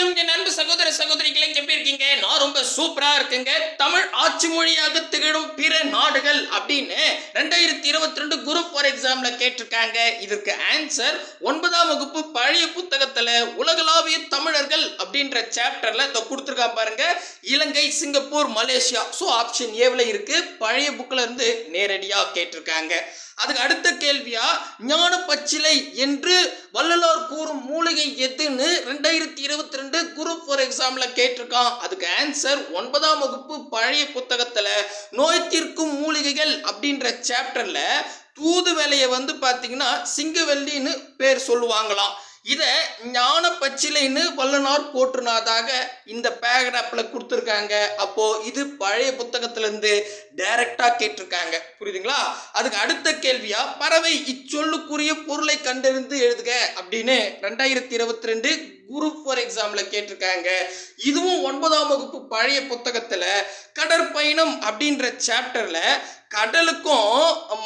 வணக்கம் என் அன்பு சகோதர சகோதரிகளை எப்படி இருக்கீங்க? நான் ரொம்ப சூப்பரா இருக்குங்க. தமிழ் ஆட்சி மொழியாக திகழும் பிற நாடுகள் அப்படின்னு ரெண்டாயிரத்தி இருபத்தி ரெண்டு குரூப் ஃபார் எக்ஸாம்ல கேட்டிருக்காங்க. இதற்கு ஆன்சர் ஒன்பதாம் வகுப்பு பழைய புத்தகத்துல உலகளாவிய தமிழர்கள் அப்படின்ற சாப்டர்ல இதை கொடுத்துருக்கா பாருங்க. Ilangai Singapore Malaysia. So option ஏவில் இருக்கு. பழைய புக்ல இருந்து நேரடியா கேட்டிருக்காங்க. அதுக்கு அடுத்த கேள்வியா ஞான பச்சிலை என்று வள்ளலார் கூறும் மூலிகை எதுன்னு ரெண்டாயிரத்தி இருபத்தி ரெண்டு குரூப் ஃபார் எக்ஸாம்ல கேட்டிருக்கான். அதுக்கு ஆன்சர் ஒன்பதாம் வகுப்பு பழைய புத்தகத்துல நோய் தீர்க்கும் மூலிகைகள் அப்படின்ற சாப்டர்ல தூது வேலையை வந்து பார்த்தீங்கன்னா சிங்கவெள்ளின்னு பேர் சொல்லுவாங்களாம். இதை ஞான பச்சிலைன்னு வல்லனார் போற்றுனாதாக இந்த பேக்ராப்பில் கொடுத்துருக்காங்க. அப்போ இது பழைய புத்தகத்திலேருந்து டைரக்டாக கேட்டிருக்காங்க. புரியுதுங்களா? அதுக்கு அடுத்த கேள்வியா பறவை இச்சொல்லுக்குரிய பொருளை கண்டறிந்து எழுதுக அப்படின்னு ரெண்டாயிரத்தி இருபத்தி ரெண்டு குரூப் ஃபார் எக்ஸாமில் கேட்டிருக்காங்க. இதுவும் ஒன்பதாம் வகுப்பு பழைய புத்தகத்தில் கடற்பயணம் அப்படின்ற சாப்டரில் கடலுக்கும்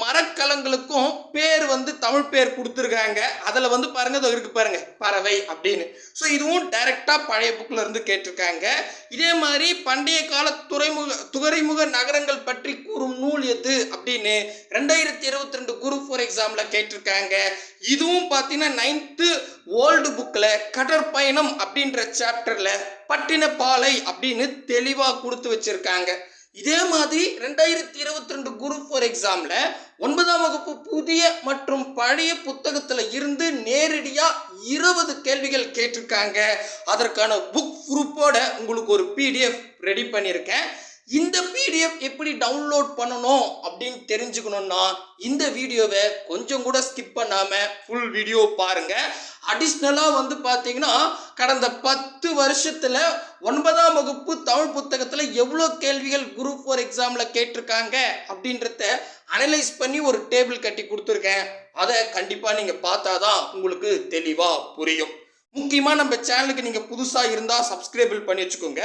மரக்கலங்களுக்கும் பேர் வந்து தமிழ் பேர் கொடுத்துருக்காங்க. அதில் வந்து பாருங்க இதோ இருக்கு பாருங்க பறவை அப்படின்னு. ஸோ இதுவும் டைரெக்டாக பழைய புக்கில் இருந்து கேட்டிருக்காங்க. இதே மாதிரி பண்டைய கால துறைமுக துறைமுக நகரங்கள் பற்றி கூறும் நூல் எது அப்படின்னு ரெண்டாயிரத்தி இருபத்தி ரெண்டு குரூப் ஃபோர் எக்ஸாமில் கேட்டிருக்காங்க. இதுவும் பார்த்தீங்கன்னா நைன்த்து ஓல்டு புக்கில் கடற்பயணம் அப்படின்ற சாப்டரில் பட்டினப்பாலை அப்படின்னு தெளிவாக கொடுத்து வச்சுருக்காங்க. இதே மாதிரி ரெண்டாயிரத்தி இருபத்தி ரெண்டு குரூப் ஃபோர் எக்ஸாமில் ஒன்பதாம் வகுப்பு புதிய மற்றும் பழைய புத்தகத்தில் இருந்து நேரடியாக இருபது கேள்விகள் கேட்டிருக்காங்க. அதற்கான புக் குரூப்போட உங்களுக்கு ஒரு பிடிஎஃப் ரெடி பண்ணியிருக்கேன். இந்த பிடிஎஃப் எப்படி டவுன்லோட் பண்ணணும் அப்படின்னு தெரிஞ்சுக்கணும்னா இந்த வீடியோவை கொஞ்சம் கூட ஸ்கிப் பண்ணாமல் ஃபுல் வீடியோ பாருங்கள் அடிஷ்னலாக வந்து பார்த்தீங்கன்னா கடந்த பத்து வருஷத்தில் ஒன்பதாம் வகுப்பு தமிழ் புத்தகத்தில் எவ்வளோ கேள்விகள் குரூப் ஃபோர் எக்ஸாமில் கேட்டிருக்காங்க அப்படின்றத அனலைஸ் பண்ணி ஒரு டேபிள் கட்டி கொடுத்துருக்கேன். அதை கண்டிப்பாக நீங்கள் பார்த்தா தான் உங்களுக்கு தெளிவாக புரியும். முக்கியமாக நம்ம சேனலுக்கு நீங்கள் புதுசாக இருந்தால் சப்ஸ்கிரைபிள் பண்ணி வச்சுக்கோங்க.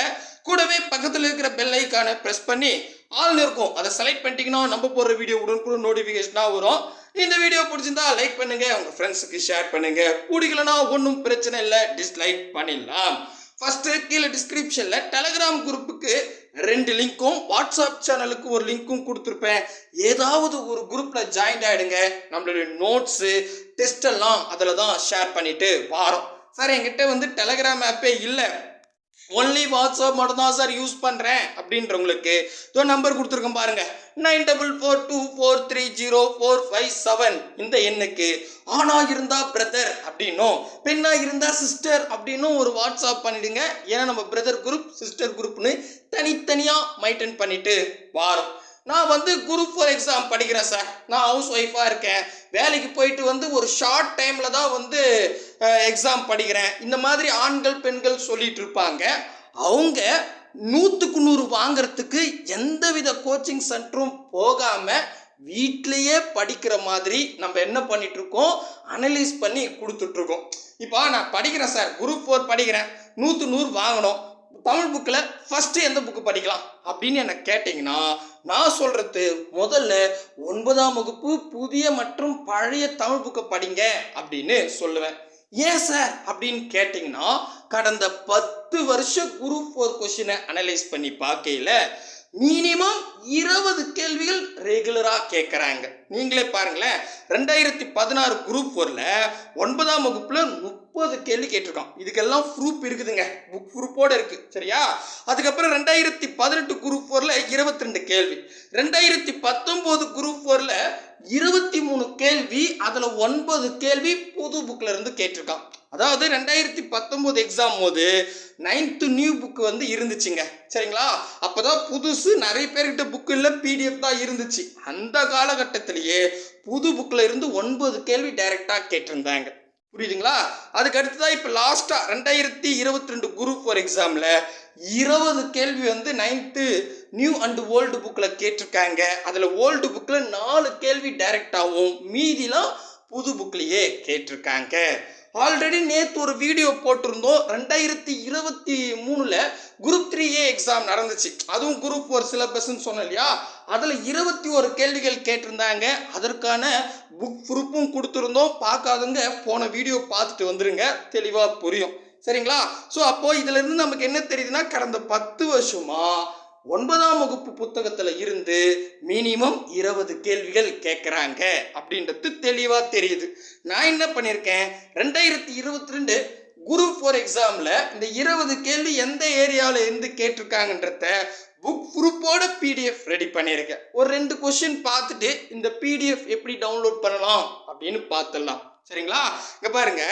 கூடவே பக்கத்தில் இருக்கிற பெல் ஐக்கானை ப்ரெஸ் பண்ணி ஆல் இருக்கும். அதை செலக்ட் பண்ணிட்டீங்கன்னா நம்ம போடுற வீடியோ உடனுக்குடன் நோட்டிஃபிகேஷனாக வரும். இந்த வீடியோ பிடிச்சிருந்தா லைக் பண்ணுங்க. உங்கள் ஃப்ரெண்ட்ஸுக்கு ஷேர் பண்ணுங்க. பிடிக்கலனா ஒன்றும் பிரச்சனை இல்லை. டிஸ்லைக் பண்ணிடலாம். ஃபஸ்ட்டு கீழே டிஸ்கிரிப்ஷனில் டெலகிராம் குரூப்புக்கு ரெண்டு லிங்க்கும் வாட்ஸ்அப் சேனலுக்கு ஒரு லிங்க்கும் கொடுத்துருப்பேன். ஏதாவது ஒரு குரூப்பில் ஜாயின் ஆகிடுங்க நம்மளுடைய நோட்ஸு டெஸ்ட் எல்லாம் அதில் தான் ஷேர் பண்ணிவிட்டு வாரோம். சார் என்கிட்ட வந்து டெலகிராம் ஆப்பே இல்லை. ஒன்லி வாட்ஸ்அப் மட்டும் தான் சார் யூஸ் பண்ணுறேன் அப்படின்றவங்களுக்கு இதோ நம்பர் கொடுத்துருக்கோம் பாருங்கள் nine double four two four three zero four five seven இந்த எண்ணுக்கு ஆணாக இருந்தா பிரதர் அப்படின்னும் பெண்ணா இருந்தா சிஸ்டர் அப்படின்னும் ஒரு வாட்ஸ்அப் பண்ணிடுங்க. ஏன்னா நம்ம பிரதர் குரூப் சிஸ்டர் குரூப்னு தனித்தனியாக மைண்டன் பண்ணிட்டு வாரோம். நான் வந்து குரூப் ஃபோர் எக்ஸாம் படிக்கிறேன் சார் நான் ஹவுஸ் ஒய்ஃபாக இருக்கேன். வேலைக்கு போயிட்டு வந்து ஒரு ஷார்ட் டைமில் தான் வந்து எக்ஸாம் படிக்கிறேன். இந்த மாதிரி ஆண்கள் பெண்கள் சொல்லிட்டு இருப்பாங்க. அவங்க நூற்றுக்கு நூறு வாங்குறதுக்கு எந்தவித கோச்சிங் சென்டரும் போகாமல் வீட்லேயே படிக்கிற மாதிரி நம்ம என்ன பண்ணிகிட்ருக்கோம் அனலைஸ் பண்ணி கொடுத்துட்ருக்கோம் இப்போ நான் படிக்கிறேன் சார் குரூப் ஃபோர் படிக்கிறேன். நூற்று நூறு வாங்கணும். தமிழ் புக்கில் ஃபஸ்ட்டு எந்த புக்கு படிக்கலாம்? அப்படின்னு என்னை கேட்டிங்கன்னா நான் சொல்கிறது முதல்ல ஒன்பதாம் வகுப்பு புதிய மற்றும் பழைய தமிழ் புக்கை படிங்க அப்படின்னு சொல்லுவேன். ஏன் சார்? அப்படின்னு கேட்டிங்கன்னா கடந்த பத்து வருஷம் குரூப் ஃபோர் கொஷினை அனலைஸ் பண்ணி பார்க்கையில் மினிமம் இருபது கேள்விகள் ரெகுலராக கேட்குறாங்க நீங்களே பாருங்களேன் ரெண்டாயிரத்தி பதினாறு குரூப் ஃபோரில் ஒன்பதாம் வகுப்பில் முப்பது கேள்வி கேட்டிருக்கோம் இதுக்கெல்லாம் ப்ரூப் இருக்குதுங்க. புக் ப்ரூப்போடு இருக்குது சரியா? அதுக்கப்புறம் ரெண்டாயிரத்தி பதினெட்டு குரூப் ஃபோரில் இருபத்தி ரெண்டு கேள்வி. ரெண்டாயிரத்தி பத்தொம்போது குரூப் ஃபோரில் இருபத்தி மூணு கேள்வி அதில் ஒன்பது கேள்வி புது புக்கில் இருந்து கேட்டிருக்கான். அதாவது ரெண்டாயிரத்தி பத்தொம்போது எக்ஸாம் போது நைன்த்து நியூ புக்கு வந்து இருந்துச்சுங்க. சரிங்களா? அப்போ தான் புதுசு நிறைய பேர்கிட்ட புக்கு இல்லை பிடிஎஃப் தான் இருந்துச்சு. அந்த காலகட்டத்திலேயே புது புக்கில் இருந்து ஒன்பது கேள்வி டைரெக்டாக கேட்டிருந்தாங்க. புரியுதுங்களா? அதுக்கு அடுத்ததான் இப்போ லாஸ்ட்டாக ரெண்டாயிரத்தி இருபத்தி ரெண்டு குரூப் ஃபார் எக்ஸாமில் இருபது கேள்வி வந்து நைன்த்து நியூ அண்டு ஓல்டு புக்கில் கேட்டிருக்காங்க. அதில் ஓல்டு புக்கில் நாலு கேள்வி டைரெக்டாகவும் மீதிலாம் புது புக்லேயே கேட்டிருக்காங்க. ஆல்ரெடி நேற்று ஒரு வீடியோ போட்டிருந்தோம். ரெண்டாயிரத்தி இருபத்தி மூணில் குரூப் த்ரீ ஏ எக்ஸாம் நடந்துச்சு. அதுவும் குரூப் ஃபோர் சிலபஸ்ன்னு சொன்னேன் இல்லையா? அதில் இருபத்தி ஒரு கேள்விகள் கேட்டிருந்தாங்க. அதற்கான புக் ப்ரூஃபும் கொடுத்துருந்தோம். பார்க்காதவங்க போன வீடியோ பார்த்துட்டு வந்துருங்க. தெளிவாக புரியும். சரிங்களா? ஸோ அப்போது இதிலிருந்து நமக்கு என்ன தெரியுதுன்னா கடந்த பத்து வருஷமாக ஒன்பதாம் வகுப்பு புத்தகத்தில் இருந்து மினிமம் இருபது கேள்விகள் கேட்குறாங்க அப்படின்றது தெளிவாக தெரியுது. நான் என்ன பண்ணியிருக்கேன் ரெண்டாயிரத்தி இருபத்தி ரெண்டு குரூப் ஃபோர் எக்ஸாமில் இந்த இருபது கேள்வி எந்த ஏரியாவில் இருந்து கேட்டிருக்காங்கன்றத புக் ப்ரூஃபோட பிடிஎஃப் ரெடி பண்ணியிருக்கேன். ஒரு ரெண்டு கொஷின் பார்த்துட்டு இந்த பிடிஎஃப் எப்படி டவுன்லோட் பண்ணலாம் அப்படின்னு பார்த்துடலாம். சரிங்களா? இங்க பாருங்க.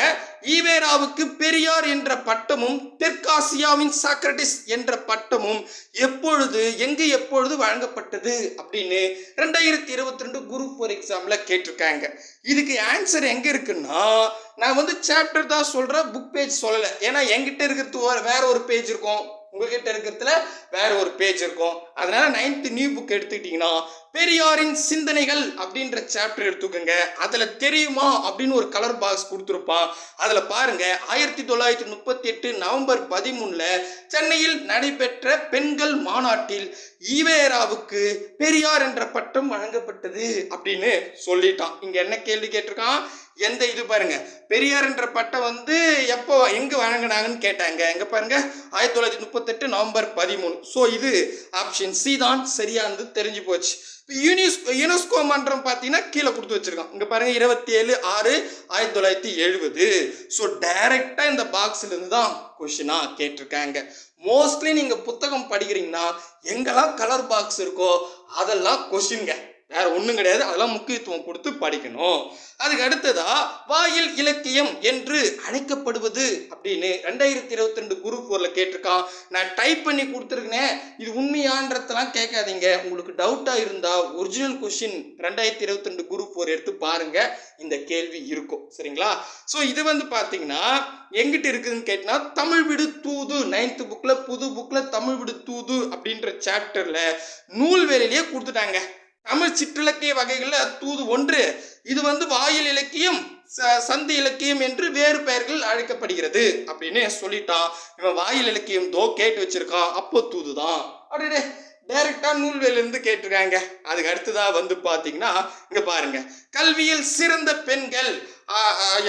ஈவேராவுக்கு பெரியார் என்ற பட்டமும் தெற்காசியாவின் சாக்ரட்டிஸ் என்ற பட்டமும் எப்பொழுது எங்கு எப்பொழுது வழங்கப்பட்டது அப்படின்னு ரெண்டாயிரத்தி இருபத்தி ரெண்டு குரூப் ஃபோர் எக்ஸாம்ல கேட்டிருக்காங்க. இதுக்கு ஆன்சர் எங்க இருக்குன்னா நான் வந்து சாப்டர் தான் சொல்றேன் புக் பேஜ் சொல்லலை. ஏன்னா என்கிட்ட இருக்கிறது வேற ஒரு பேஜ் இருக்கும். உங்ககிட்ட இருக்கிறதுல வேற ஒரு பேஜ் இருக்கும். அதனால நைன்த் நியூ புக் எடுத்துக்கிட்டீங்கன்னா பெரியாரின் சிந்தனைகள் அப்படின்ற சாப்டர் எடுத்துக்கோங்க. அதுல தெரியுமா அப்படின்னு ஒரு கலர் பாக்ஸ் கொடுத்துருப்பான் அதுல பாருங்க ஆயிரத்தி தொள்ளாயிரத்தி முப்பத்தி எட்டு நவம்பர் பதிமூணுல சென்னையில் நடைபெற்ற பெண்கள் மாநாட்டில் ஈவேராவுக்கு பெரியார் என்ற பட்டம் வழங்கப்பட்டது அப்படின்னு சொல்லிட்டான். இங்க என்ன கேள்வி கேட்டிருக்கான்? எந்த இது பாருங்க. பெரியார் என்ற பட்டம் வந்து எப்போ எங்க வழங்கினாங்கன்னு கேட்டாங்க. எங்க பாருங்க ஆயிரத்தி தொள்ளாயிரத்தி முப்பத்தெட்டு நவம்பர் பதிமூணு. ஸோ இது ஆப்ஷன் சி தான். சரியானது தெரிஞ்சு போச்சு. யூனிஸ் யுனெஸ்கோ மன்றம் பார்த்தீங்கன்னா கீழே கொடுத்து வச்சிருக்கோம் இங்கே பாருங்க இருபத்தி ஏழு ஆறு ஆயிரத்தி தொள்ளாயிரத்தி எழுபது. ஸோ டைரக்டா இந்த பாக்ஸ்லேருந்து தான் கொஷினாக கேட்டிருக்காங்க. மோஸ்ட்லி நீங்கள் புத்தகம் படிக்கிறீங்கன்னா எங்கெல்லாம் கலர் பாக்ஸ் இருக்கோ அதெல்லாம் கொஷின்ங்க வேற ஒன்றும் கிடையாது. அதெல்லாம் முக்கியத்துவம் கொடுத்து படிக்கணும். அதுக்கு அடுத்ததா வாயில் இலக்கியம் என்று அழைக்கப்படுவது அப்படின்னு ரெண்டாயிரத்தி இருபத்தி ரெண்டு குரூப் ஃபோரில் கேட்டிருக்கான். நான் டைப் பண்ணி கொடுத்துருக்கேன் இது உண்மையான்றதெல்லாம் கேட்காதீங்க. உங்களுக்கு டவுட்டாக இருந்தால் ஒரிஜினல் கொஷின் ரெண்டாயிரத்தி இருபத்தி ரெண்டு குரூப் ஃபோர் எடுத்து பாருங்க. இந்த கேள்வி இருக்கும். சரிங்களா? ஸோ இது வந்து பார்த்தீங்கன்னா எங்கிட்ட இருக்குதுன்னு கேட்டினா தமிழ் விடு தூது நைன்த்து புக்கில் புது புக்கில் தமிழ் விடு தூது அப்படின்ற சாப்டரில் நூல்வேலையிலேயே கொடுத்துட்டாங்க. தமிழ் சிற்றிலக்கிய வகைகளில் தூது ஒன்று. இது வந்து வாயில் இலக்கியம் ச- சந்தி இலக்கியம் என்று வேறு பெயர்கள் அழைக்கப்படுகிறது அப்படின்னு சொல்லிட்டான் இவன் வாயில் இலக்கியம் தோ கேட்டு வச்சிருக்கான் அப்போ தூதுதான். அப்படியே டைரக்டா நூல்வேலிருந்து கேட்டிருக்காங்க. அதுக்கு அடுத்ததா வந்து பாத்தீங்கன்னா இங்க பாருங்க. கல்வியில் சிறந்த பெண்கள்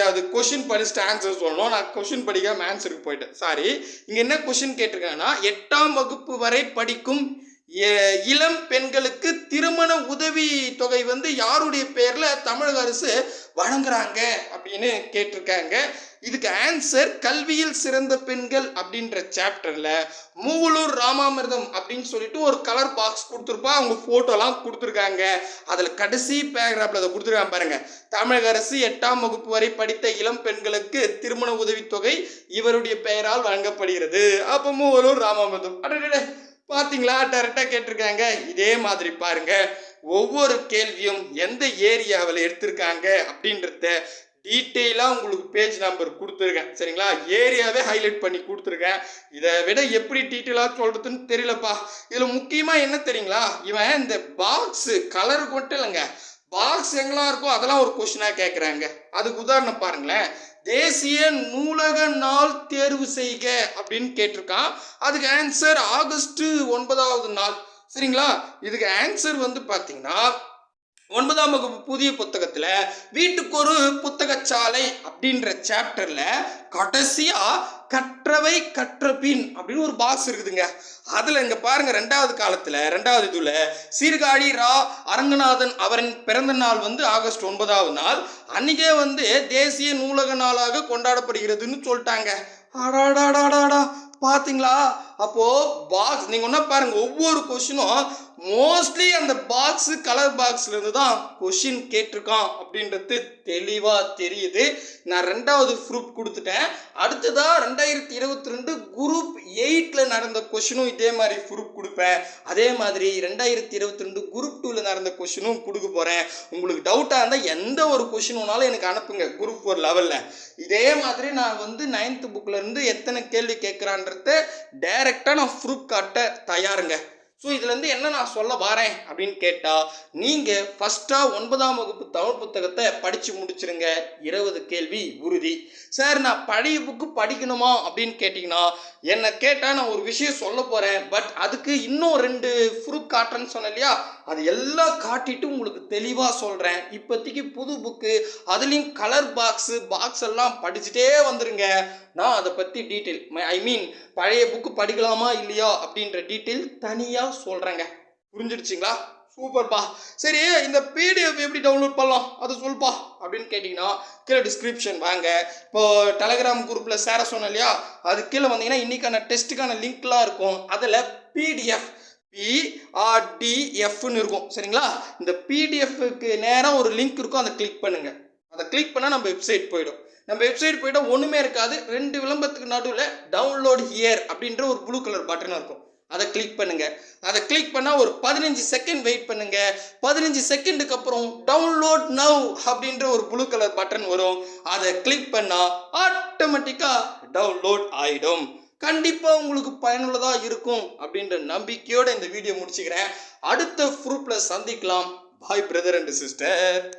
அது கொஷின் படிச்சுட்டு ஆன்சர் சொல்லணும். நான் கொஷின் படிக்காம ஆன்சருக்கு போயிட்டேன். சாரி இங்க என்ன கொஷின் கேட்டிருக்காங்கன்னா எட்டாம் வகுப்பு வரை படிக்கும் இளம் பெண்களுக்கு திருமண உதவி தொகை வந்து யாருடைய பெயரில் தமிழக அரசு வழங்குறாங்க அப்படின்னு கேட்டிருக்காங்க. இதுக்கு ஆன்சர் கல்வியில் சிறந்த பெண்கள் அப்படின்ற சாப்டரில் மூவலூர் ராமாமிர்தம் அப்படின்னு சொல்லிட்டு ஒரு கலர் பாக்ஸ் கொடுத்துருப்பா. அவங்க ஃபோட்டோலாம் கொடுத்துருக்காங்க. அதில் கடைசி பேராகிராஃபில் அதை கொடுத்துருக்காங்க பாருங்க. தமிழக அரசு எட்டாம் வகுப்பு வரை படித்த இளம் பெண்களுக்கு திருமண உதவித்தொகை இவருடைய பெயரால் வழங்கப்படுகிறது. அப்போ மூவலூர் ராமாமிர்தம். அடடே பார்த்தீங்களா டேரெக்டாக கேட்டிருக்காங்க. இதே மாதிரி பாருங்க. ஒவ்வொரு கேள்வியும் எந்த ஏரியாவில் எடுத்திருக்காங்க அப்படின்றத டீட்டெயிலாக உங்களுக்கு பேஜ் நம்பர் கொடுத்துருக்கேன். சரிங்களா? ஏரியாவே ஹைலைட் பண்ணி கொடுத்துருக்கேன். இதை விட எப்படி டீட்டெயிலாக சொல்கிறதுன்னு தெரியலப்பா. இதில் முக்கியமாக என்ன தெரியுங்களா? இவன் இந்த பாக்ஸு கலரு மட்டும் இல்லைங்க பாக்ஸ் எங்கெல்லாம் இருக்கோ அதெல்லாம் ஒரு கொஷினாக கேட்குறாங்க அதுக்கு உதாரணம் பாருங்களேன். தேசிய நூலக நாள் தேர்வு செய்க அப்படின்னு கேட்டிருக்கான். அதுக்கு ஆன்சர் ஆகஸ்ட் ஒன்பதாவது நாள். சரிங்களா? இதுக்கு ஆன்சர் வந்து பார்த்தீங்கன்னா ஒன்பதாம் வகுப்பு புதிய புத்தகத்தில் வீட்டுக்கு ஒரு புத்தகச்சாலை அப்படின்ற சாப்டரில் கடைசியாக கற்றவை கற்ற பின் அப்படின்னு ஒரு பாக்ஸ் இருக்குதுங்க. அதில் இங்கே பாருங்கள் ரெண்டாவது காலத்தில் ரெண்டாவது இதுல சீர்காழி ரா அரங்கநாதன் அவரின் பிறந்த நாள் வந்து ஆகஸ்ட் ஒன்பதாவது நாள். அன்னைக்கே வந்து தேசிய நூலக நாளாக கொண்டாடப்படுகிறதுன்னு சொல்லிட்டாங்க. அடாடாடாடாடா. பார்த்தீங்களா அப்போ பாக்ஸ் நீங்க ஒன்றா பாருங்க ஒவ்வொரு கொஷினும் மோஸ்ட்லி அந்த பாக்ஸ் கலர் பாக்ஸ்ல இருந்து தான் கொஷின் கேட்டிருக்கான் அப்படின்றது தெளிவா தெரியுது. நான் ரெண்டாவது ப்ரூஃப் கொடுத்துட்டேன். அடுத்ததா ரெண்டாயிரத்தி இருபத்தி ரெண்டு குரூப் எயிட்ல நடந்த கொஷினும் இதே மாதிரி ப்ரூஃப் கொடுப்பேன். அதே மாதிரி ரெண்டாயிரத்தி இருபத்தி ரெண்டு குரூப் டூல நடந்த கொஷினும் கொடுக்க போறேன். உங்களுக்கு டவுட்டா இருந்தா எந்த ஒரு கொஷின் வேணாலும் எனக்கு அனுப்புங்க குரூப் ஃபோர் லெவல்ல இதே மாதிரி நான் வந்து நைன்த் புக்ல இருந்து எத்தனை கேள்வி அப்படின்றத டைரக்டா நான் ப்ரூஃப் காட்ட தயாருங்க. ஸோ இதுலேருந்து என்ன நான் சொல்ல வரேன் அப்படின்னு கேட்டால் நீங்கள் ஃபஸ்ட்டாக ஒன்பதாம் வகுப்பு தமிழ் புத்தகத்தை படித்து முடிச்சிருங்க. இருபது கேள்வி உறுதி. சார் நான் பழைய புக்கு படிக்கணுமா அப்படின்னு கேட்டிங்கன்னா என்னை கேட்டால் நான் ஒரு விஷயம் சொல்ல போகிறேன் பட் அதுக்கு இன்னும் ரெண்டு ப்ரூஃப் காட்டுறேன்னு சொன்னேன் இல்லையா? அது எல்லாம் காட்டிட்டு உங்களுக்கு தெளிவாக சொல்கிறேன் இப்போதைக்கு புது புக்கு அதுலேயும் கலர் பாக்ஸு பாக்ஸ் எல்லாம் படிச்சுட்டே வந்துருங்க. நான் அதை பற்றி டீட்டெயில் ஐ மீன் பழைய புக்கு படிக்கலாமா இல்லையா அப்படின்ற டீட்டெயில் தனியாக சொல்கிறேங்க புரிஞ்சிடுச்சிங்களா? சூப்பர்ப்பா சரி இந்த பிடிஎஃப் எப்படி டவுன்லோட் பண்ணலாம்? அதை சொல்ப்பா அப்படின்னு கேட்டிங்கன்னா கீழே டிஸ்கிரிப்ஷன் வாங்க. இப்போ டெலகிராம் குரூப்பில் சேர சொன்னேன் இல்லையா? அது கீழே வந்தீங்கன்னா இன்றைக்கான டெஸ்ட்டுக்கான லிங்க்லாம் இருக்கும். அதில் பிடிஎஃப் E, பிஆர்டிஎஃப்னு இருக்கும். சரிங்களா? இந்த பிடிஎஃப்க்கு நேராக ஒரு லிங்க் இருக்கும். அதை கிளிக் பண்ணுங்கள் அதை கிளிக் பண்ணால் நம்ம வெப்சைட் போயிடும். நம்ம வெப்சைட் போயிட்டால் ஒன்றுமே இருக்காது. ரெண்டு விளம்பரத்துக்கு நடுவில் டவுன்லோட் ஹியர் அப்படின்ற ஒரு ப்ளூ கலர் பட்டன் இருக்கும். அதை கிளிக் பண்ணுங்கள் அதை கிளிக் பண்ணால் ஒரு பதினஞ்சு செகண்ட் வெயிட் பண்ணுங்கள் பதினஞ்சு செகண்டுக்கு அப்புறம் டவுன்லோட் நவ் அப்படின்ற ஒரு ப்ளூ கலர் பட்டன் வரும். அதை கிளிக் பண்ணால் ஆட்டோமேட்டிக்காக டவுன்லோட் ஆகிடும் கண்டிப்பாக உங்களுக்கு பயனுள்ளதாக இருக்கும் அப்படின்ற நம்பிக்கையோட இந்த வீடியோ முடிச்சுக்கிறேன். அடுத்த ப்ரூஃபில் சந்திக்கலாம். பாய் பிரதர் அண்ட் சிஸ்டர்